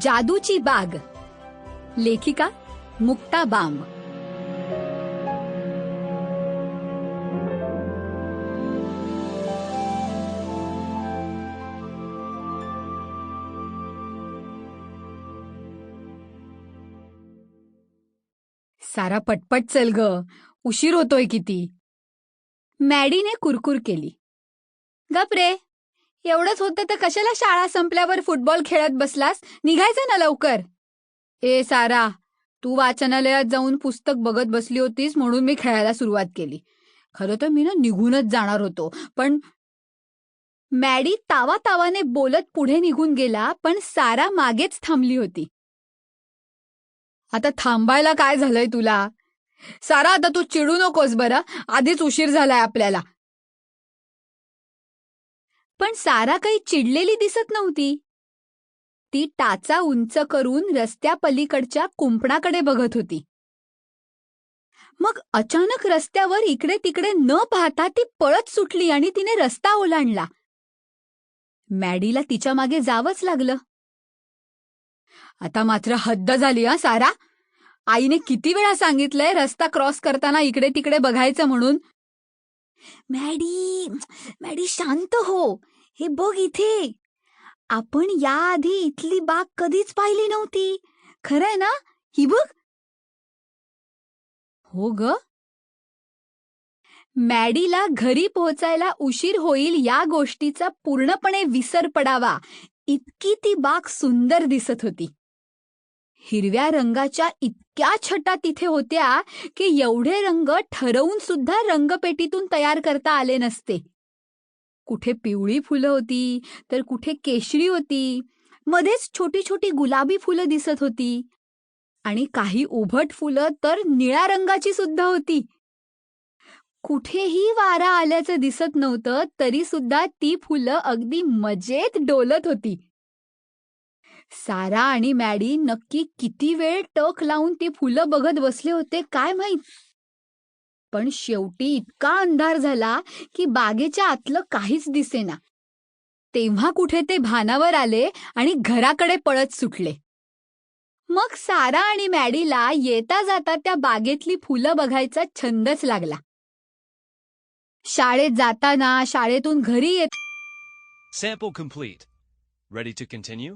जादूची बाग. लेखिका मुक्ता बाम. सारा पटपट चल ग. उशीर होतोय किती. मॅडीने कुरकुर केली. गप रे. एवढंच होतं तर कशाला शाळा संपल्यावर फुटबॉल खेळत बसलास? निघायचं ना लवकर. ए सारा तू वाचनालयात जाऊन पुस्तक बघत बसली होतीस म्हणून मी खेळायला सुरुवात केली. खरं तर मी ना निघूनच जाणार होतो. पण मॅडी तावा तावाने बोलत पुढे निघून गेला पण सारा मागेच थांबली होती. आता थांबायला काय झालंय तुला? सारा आता तू चिडू नकोस बरं. आधीच उशीर झालाय आपल्याला. पण सारा काही चिडलेली दिसत नव्हती. ती टाचा उंच करून रस्त्यापलीकडच्या कुंपणाकडे बघत होती. मग अचानक रस्त्यावर इकडे तिकडे न पाहता ती पळत सुटली आणि तिने रस्ता ओलांडला. मॅडीला तिच्यामागे जावंच लागलं. आता मात्र हद्द झाली हा सारा. आईने किती वेळा सांगितलंय रस्ता क्रॉस करताना इकडे तिकडे बघायचं म्हणून. मॅडी मॅडी शांत हो. हे बघ इथे. आपण याआधी इथली बाग कधीच पाहिली नव्हती. खरंय ना? ही बघ. हो ग. मॅडीला घरी पोहोचायला उशीर होईल या गोष्टीचा पूर्णपणे विसर पडावा. इतकी ती बाग सुंदर दिसत होती. हिरव्या रंगाच्या इतक्या छटा तिथे होत्या की एवढे रंग ठरवून सुद्धा रंगपेटीतून तयार करता आले नसते. कुठे पिवळी फुलं होती तर कुठे केशरी होती. मध्येच छोटी छोटी गुलाबी फुलं दिसत होती. आणि काही उभट फुलं तर निळ्या रंगाची सुद्धा होती. कुठेही वारा आल्याचं दिसत नव्हतं तरी सुद्धा ती फुलं अगदी मजेत डोलत होती. सारा आणि मॅडी नक्की किती वेळ टक लावून ती फुलं बघत बसले होते काय माहीत पण शेवटी इतका अंधार झाला की बागेच्या आतलं काहीच दिसेना तेव्हा कुठे ते भानावर आले आणि घराकडे पळत सुटले मग सारा आणि मॅडीला येता जाता त्या बागेतली फुलं बघायचा छंदच लागला शाळेत जाताना शाळेतून घरी येत Sample complete. Ready to continue?